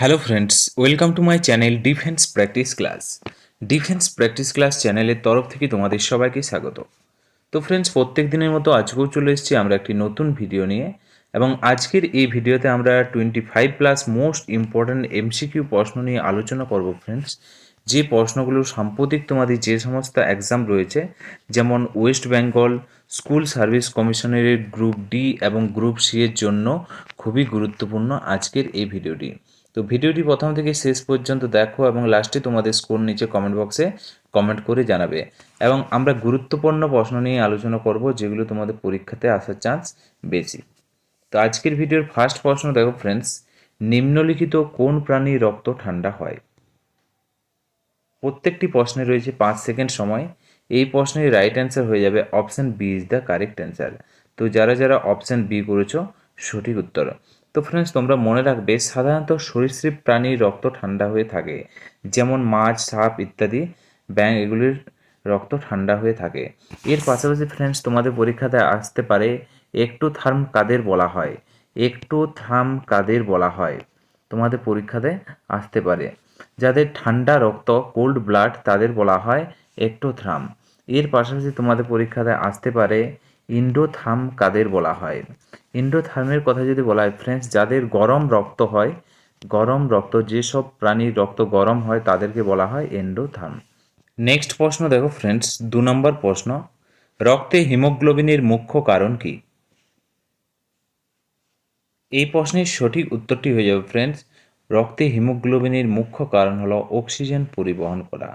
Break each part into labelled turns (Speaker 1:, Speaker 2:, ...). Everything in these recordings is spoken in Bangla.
Speaker 1: Hello friends welcome to my channel defence practice class defence practice class চ্যানেলের তরফ থেকে তোমাদের সবাইকে স্বাগত। তো ফ্রেন্ডস প্রত্যেক দিনের মতো আজকেও চলে এসেছি আমরা একটি নতুন ভিডিও নিয়ে এবং আজকের এই ভিডিওতে আমরা twenty five plus most important MCQ প্রশ্ন নিয়ে আলোচনা করব ফ্রেন্ডস যে প্রশ্নগুলো সাম্প্রতিক তোমাদের যে সমস্ত এক্সাম রয়েছে, যেমন ওয়েস্ট বেঙ্গল স্কুল সার্ভিস কমিশনের গ্রুপ ডি এবং গ্রুপ সি এর জন্য খুবই গুরুত্বপূর্ণ আজকের এই ভিডিওটি তো ভিডিওটি প্রথম থেকে শেষ পর্যন্ত দেখো এবং লাস্টে তোমাদের স্কোর নিচে কমেন্ট বক্সে কমেন্ট করে জানাবে। এবং আমরা গুরুত্বপূর্ণ প্রশ্ন নিয়ে আলোচনা করব, যেগুলো তোমাদের পরীক্ষাতে আসার চান্স বেশি। তো আজকের ভিডিওর ফার্স্ট প্রশ্ন দেখো ফ্রেন্ডস নিম্নলিখিত কোন প্রাণীর রক্ত ঠান্ডা হয়? প্রত্যেকটি প্রশ্নে রয়েছে পাঁচ সেকেন্ড সময়। এই প্রশ্নের রাইট অ্যান্সার হয়ে যাবে option B is the correct answer তো যারা যারা অপশান বি করেছ, সঠিক উত্তর। তো ফ্রেন্ডস তোমরা মনে রাখবে, সাধারণত সরীসৃপ প্রাণীর রক্ত ঠান্ডা হয়ে থাকে। যেমন মাছ, সাপ ইত্যাদি, ব্যাঙ, এগুলির রক্ত ঠান্ডা হয়ে থাকে। এর পাশাপাশি ফ্রেন্ডস তোমাদের পরীক্ষাতে আসতে পারে, একটু থার্ম কাদের বলা হয়। একটু থার্ম কাদের বলা হয়, তোমাদের পরীক্ষাতে আসতে পারে। যাদের ঠান্ডা রক্ত কোল্ড ব্লাড তাদের বলা হয় একটু একটোথ্রাম এর পাশাপাশি তোমাদের পরীক্ষাতে আসতে পারে ইন্ডোথার্ম কাদের বলা হয়। ইন্ডোথার্মের কথা যদি বলা হয় ফ্রেন্ডস যাদের গরম রক্ত হয়, গরম রক্ত যেসব প্রাণীর রক্ত গরম হয়, তাদেরকে বলা হয় এন্ডোথার্ম নেক্সট প্রশ্ন দেখো ফ্রেন্ডস দু নম্বর প্রশ্ন, রক্তে হিমোগ্লোবিনের মুখ্য কারণ কি? এই প্রশ্নের সঠিক উত্তরটি হয়ে যাবে ফ্রেন্ডস রক্তে হিমোগ্লোবিনের মুখ্য কারণ হলো অক্সিজেন পরিবহন করা।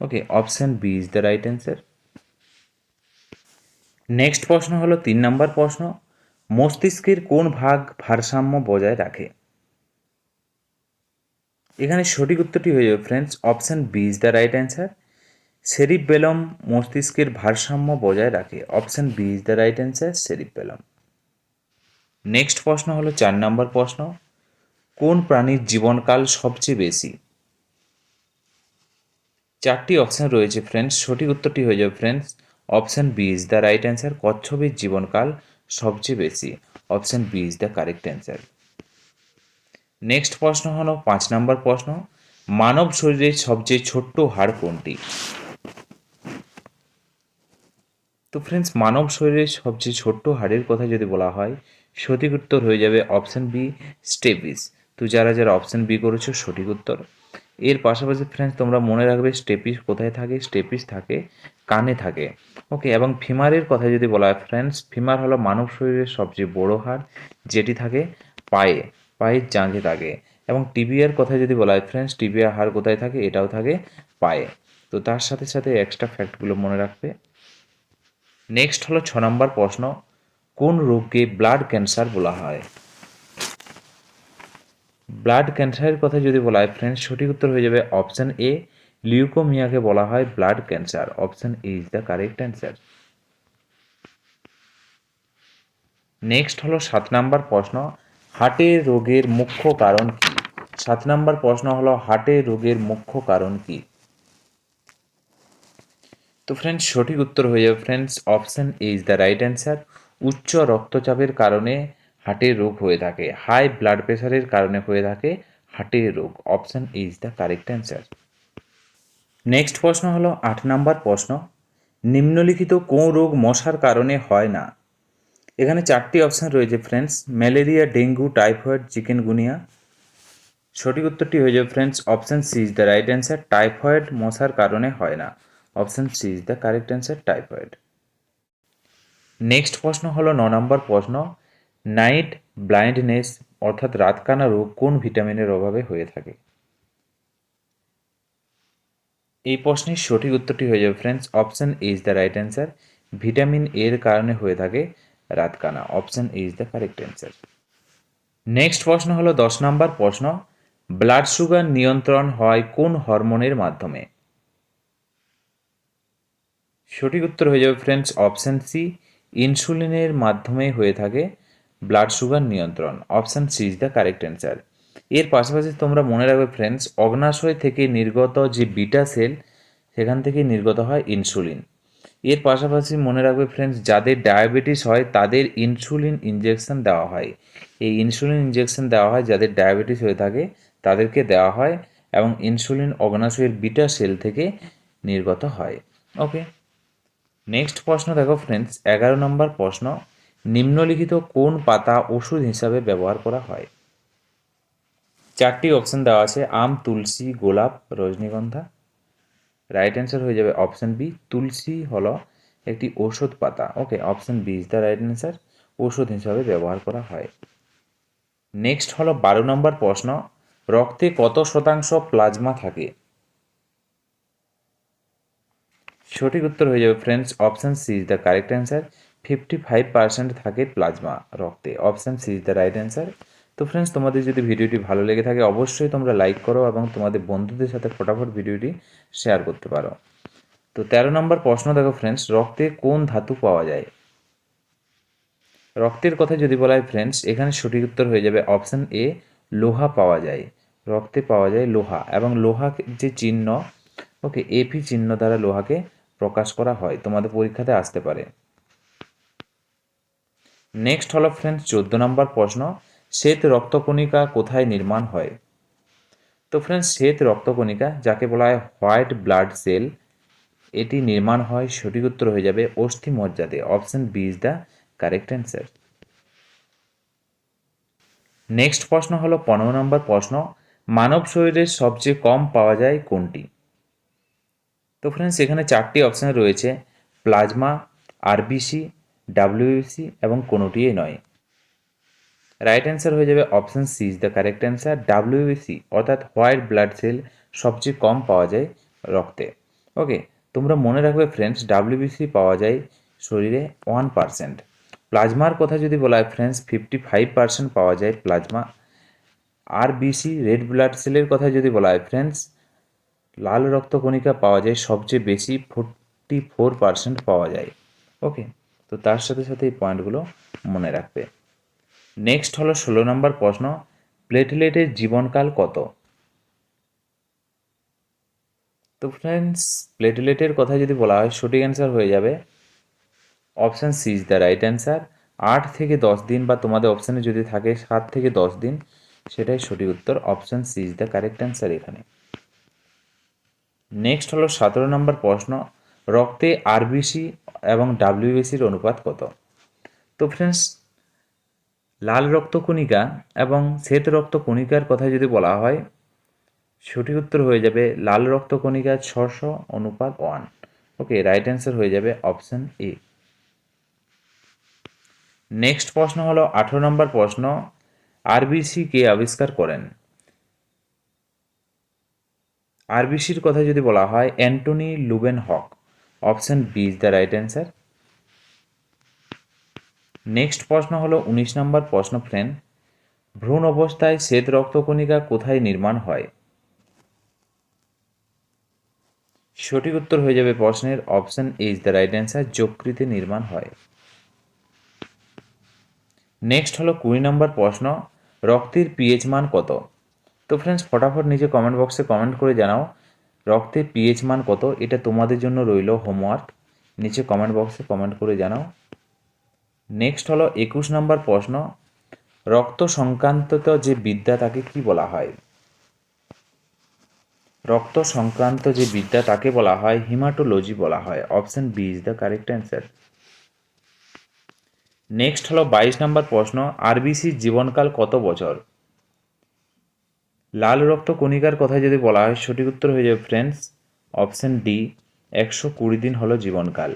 Speaker 1: Okay option B is the right answer next প্রশ্ন হলো তিন নম্বর প্রশ্ন মস্তিষ্কের কোন ভাগ ভারসাম্য বজায় রাখে? এখানে সঠিক উত্তরটি হয়ে যাবে friends option B is the right answer cerebellum মস্তিষ্কের ভারসাম্য বজায় রাখে। Option B is the right answer cerebellum next প্রশ্ন হলো, চার নম্বর প্রশ্ন। কোন প্রাণীর জীবনকাল সবচেয়ে বেশি? চারটি অপশান রয়েছে ফ্রেন্ডস সঠিক উত্তরটি হয়ে যাবে friends option B is the right answer কচ্ছপের জীবনকাল সবচেয়ে বেশি option B is the correct answer next প্রশ্ন হলো, পাঁচ নম্বর প্রশ্ন, মানব শরীরের সবচেয়ে ছোট্ট হাড় কোনটি? তো ফ্রেন্ডস মানব শরীরের সবচেয়ে ছোট্ট হাড়ের কথা যদি বলা হয়, সঠিক উত্তর হয়ে যাবে অপশান বি স্টেপিস তো যারা যারা অপশান বি করেছ, সঠিক উত্তর। এর পাশাপাশি ফ্রেন্ডস তোমরা মনে রাখবে স্টেপিস কোথায় থাকে? স্টেপিস থাকে, কানে থাকে। ওকে এবং ফিমারের কথা যদি বলা হয় ফ্রেন্ডস ফিমার হলো মানব শরীরের সবচেয়ে বড় হাড়, যেটি থাকে পায়ে, পায়ের জাঁঘে থাকে এবং টিবিয়ার কথা যদি বলা হয় ফ্রেন্ডস টিবিয়া হাড় কোথায় থাকে? এটাও থাকে পায়ে। তো তার সাথে সাথে এক্সট্রা ফ্যাক্টগুলো মনে রাখবে। নেক্সট হলো ছ নম্বর প্রশ্ন, কোন রোগকে ব্লাড ক্যান্সার বলা হয়? ব্লাড ক্যান্সারের কথা যদি বলা হয় ফ্রেন্ডস সঠিক উত্তর হয়ে যাবে অপশান এ লিউকোমিয়াকে বলা হয় blood cancer option A is the correct answer next হলো সাত নাম্বার প্রশ্ন হার্টের রোগের মুখ্য কারণ কি? সাত নাম্বার প্রশ্ন হলো হার্টের রোগের মুখ্য কারণ কি? তো ফ্রেন্ডস সঠিক উত্তর হয়ে যাবে। Friends option A is the right answer উচ্চ রক্তচাপের কারণে হার্টের রোগ হয়ে থাকে। হাই ব্লাড প্রেশারের কারণে হয়ে থাকে হার্টের রোগ। Option is the correct answer. Next প্রশ্ন হলো আট নাম্বার প্রশ্ন। নিম্নলিখিত কোন রোগ মশার কারণে হয় না? এখানে চারটি অপশান রয়েছে friends malaria, dengue, typhoid, chikungunya. সঠিক উত্তরটি হয়ে যাবে friends option C is the right answer. Typhoid মশার কারণে হয় না। Option C is the correct answer. Typhoid. Next প্রশ্ন হলো ন নম্বর প্রশ্ন। নাইট ব্লাইন্ডনেস, অর্থাৎ রাতকানা রোগ কোন ভিটামিনের অভাবে হয়ে থাকে? এই প্রশ্নের সঠিক উত্তরটি হয়ে যাবে friends option is the right answer vitamin এর কারণে হয়ে থাকে রাতকানা option is the correct answer next প্রশ্ন হলো দশ নম্বর প্রশ্ন ব্লাড সুগার নিয়ন্ত্রণ হয় কোন হরমোনের মাধ্যমে? সঠিক উত্তর হয়ে যাবে ফ্রেন্ডস অপশান সি ইনসুলিনের মাধ্যমে হয়ে থাকে ব্লাড সুগার নিয়ন্ত্রণ option C is the correct answer এর পাশাপাশি তোমরা মনে রাখবে ফ্রেন্ডস অগ্নাশয় থেকে নির্গত যে বিটা সেল সেখান থেকে নির্গত হয় ইনসুলিন এর পাশাপাশি মনে রাখবে ফ্রেন্ডস যাদের ডায়াবেটিস হয়, তাদের ইনসুলিন ইনজেকশন দেওয়া হয়। এই ইনসুলিন ইনজেকশন দেওয়া হয় যাদের ডায়াবেটিস হয়ে থাকে, তাদেরকে দেওয়া হয় এবং ইনসুলিন অগ্নাশয়ের বিটা সেল থেকে নির্গত হয়। ওকে নেক্সট প্রশ্ন দেখো ফ্রেন্ডস এগারো নম্বর প্রশ্ন। নিম্নলিখিত কোন পাতা ওষুধ হিসাবে ব্যবহার করা হয়? চারটি অপশন দেওয়া আছে, আম, তুলসী, গোলাপ, রজনীগন্ধা। রাইট অ্যান্সার হয়ে যাবে অপশন বি তুলসী হলো একটি ঔষধ পাতা। Okay option B is the right answer ঔষধ হিসাবে ব্যবহার করা হয়। নেক্সট হলো বারো নম্বর প্রশ্ন, রক্তে কত শতাংশ প্লাজমা থাকে? সঠিক উত্তর হয়ে যাবে friends option C is the correct answer fifty five percent থাকে প্লাজমা রক্তে। Option C is the right answer তো ফ্রেন্ডস তোমাদের যদি ভিডিওটি ভালো লেগে থাকে, অবশ্যই তোমরা লাইক করো এবং তোমাদের বন্ধুদের সাথে ফটাফট ভিডিওটি শেয়ার করতে পারো। তো তেরো নম্বর প্রশ্ন দেখো ফ্রেন্ডস রক্তে কোন ধাতু পাওয়া যায়? রক্তের কথা যদি বলা হয় ফ্রেন্ডস এখানে সঠিক উত্তর হয়ে যাবে অপশন এ লোহা পাওয়া যায়। রক্তে পাওয়া যায় লোহা এবং লোহা যে চিহ্ন ওকে এপি চিহ্ন দ্বারা লোহাকে প্রকাশ করা হয়, তোমাদের পরীক্ষাতে আসতে পারে। নেক্সট হলো ফ্রেন্ডস চোদ্দ নম্বর প্রশ্ন, শ্বেত রক্তকণিকা কোথায় নির্মাণ হয়? তো ফ্রেন্ডস শ্বেত রক্তকণিকা, যাকে বলা হয় হোয়াইট ব্লাড সেল, এটি নির্মাণ হয়, সঠিক উত্তর হয়ে যাবে অস্থি মজ্জাতে option B is the correct answer next প্রশ্ন হলো পনেরো নম্বর প্রশ্ন, মানব শরীরে সবচেয়ে কম পাওয়া যায় কোনটি? তো ফ্রেন্ডস এখানে চারটি অপশান রয়েছে, প্লাজমা আরবিসি ডাব্লিউসি এবং কোনোটিই নয়। রাইট অ্যান্সার হয়ে যাবে option C is the correct answer WBC অর্থাৎ হোয়াইট ব্লাড সেল সবচেয়ে কম পাওয়া যায় রক্তে। ওকে তোমরা মনে রাখবে ফ্রেন্ডস ডাব্লিউবিসি পাওয়া যায় শরীরে ওয়ান পার্সেন্ট প্লাজমার কথা যদি বলা হয় ফ্রেন্ডস ফিফটি ফাইভ পার্সেন্ট পাওয়া যায় প্লাজমা আর বিসি রেড ব্লাড সেলের কথা যদি বলা হয় ফ্রেন্ডস লাল রক্তকণিকা পাওয়া যায় সবচেয়ে বেশি ফোরটি ফোর পার্সেন্ট পাওয়া যায়। ওকে তো তার সাথে সাথে এই পয়েন্টগুলো মনে রাখবে। নেক্সট হলো ষোলো নম্বর প্রশ্ন, প্লেটলেটের জীবনকাল কত? তো ফ্রেন্ডস প্লেটলেটের কথা যদি বলা হয়, সঠিক অ্যান্সার হয়ে যাবে option C is the right answer আট থেকে দশ দিন বা তোমাদের অপশানে যদি থাকে সাত থেকে দশ দিন, সেটাই সঠিক উত্তর। Option C is the correct answer এখানে। নেক্সট হলো সতেরো নম্বর প্রশ্ন রক্তে আরবিসি এবং ডাব্লিউবিসির অনুপাত কত? তো ফ্রেন্ডস লাল রক্তকণিকা এবং শ্বেত রক্তকণিকার কথা যদি বলা হয়, সঠিক উত্তর হয়ে যাবে লাল রক্তকণিকা ছশো অনুপাত ওয়ান ওকে রাইট অ্যান্সার হয়ে যাবে অপশান এ নেক্সট প্রশ্ন হলো, আঠেরো নম্বর প্রশ্ন আরবিসি কে আবিষ্কার করেন? আরবিসির কথা যদি বলা হয়, Antony Leeuwenhoek option B is the right answer next প্রশ্ন হলো উনিশ নম্বর প্রশ্ন ফ্রেন্ড ভ্রূণ অবস্থায় শ্বেত রক্তকণিকা কোথায় নির্মাণ হয়? সঠিক উত্তর হয়ে যাবে প্রশ্নের। Option A is the right answer যকৃতে নির্মাণ হয়। নেক্সট হলো কুড়ি নম্বর প্রশ্ন, রক্তের পিএইচ মান কত? তো ফ্রেন্ডস ফটাফট নিচে কমেন্ট বক্সে কমেন্ট করে জানাও। রক্তের পিএইচ মান কত? এটা তোমাদের জন্য রইল হোমওয়ার্ক নিচে কমেন্ট বক্সে কমেন্ট করে জানাও। নেক্সট হলো একুশ নম্বর প্রশ্ন। রক্ত সংক্রান্ত যে বিদ্যা তাকে কি বলা হয়? রক্ত সংক্রান্ত যে বিদ্যা তাকে বলা হয় হিমাটোলজি বলা হয়। Option B is the correct answer next হলো বাইশ নম্বর প্রশ্ন। আরবিসির জীবনকাল কত বছর? লাল রক্ত কণিকার কথা যদি বলা হয়, সঠিক উত্তর হয়ে যাবে ফ্রেন্ডস অপশন ডি একশো কুড়ি দিন হলো জীবনকাল।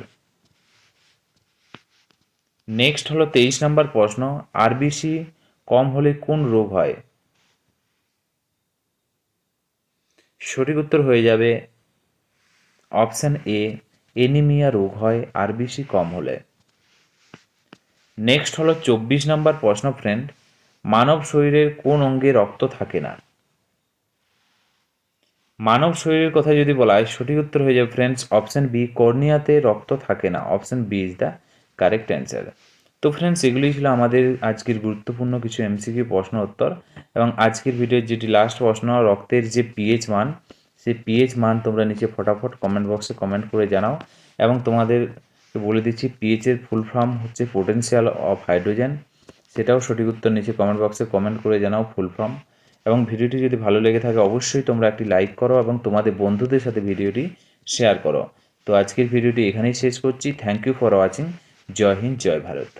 Speaker 1: নেক্সট হলো তেইশ নম্বর প্রশ্ন আরবিসি কম হলে কোন রোগ হয়? সঠিক উত্তর হয়ে যাবে অপশান এ এনিমিয়া রোগ হয় আরবিসি কম হলে। নেক্সট হলো চব্বিশ নম্বর প্রশ্ন ফ্রেন্ড মানব শরীরের কোন অঙ্গে রক্ত থাকে না? মানব শরীরের কথা যদি বলা হয় সঠিক উত্তর হয়ে যাবে ফ্রেন্ডস অপশন বি কর্নিয়াতে রক্ত থাকে না। Option B is the correct answer তো ফ্রেন্ডস এগুলি ছিল আমাদের আজকের গুরুত্বপূর্ণ কিছু এমসিকিউ প্রশ্ন উত্তর এবং আজকের ভিডিওর যেটি লাস্ট প্রশ্ন, রক্তের যে পিএইচ মান, সেই পিএইচ মান তোমরা নিচে ফটাফট কমেন্ট বক্সে কমেন্ট করে জানাও এবং তোমাদের বলে দিচ্ছি পিএইচের ফুল ফর্ম হচ্ছে পোটেন্সিয়াল অফ হাইড্রোজেন সেটাও সঠিক উত্তর নিচে কমেন্ট বক্সে কমেন্ট করে জানাও ফুল ফর্ম এবং ভিডিওটি যদি ভালো লেগে থাকে, অবশ্যই তোমরা একটি লাইক করো এবং তোমাদের বন্ধুদের সাথে ভিডিওটি শেয়ার করো। তো আজকের ভিডিওটি এখানেই শেষ করছি। থ্যাংক ইউ ফর ওয়াচিং জয় হিন্দ, জয় ভারত।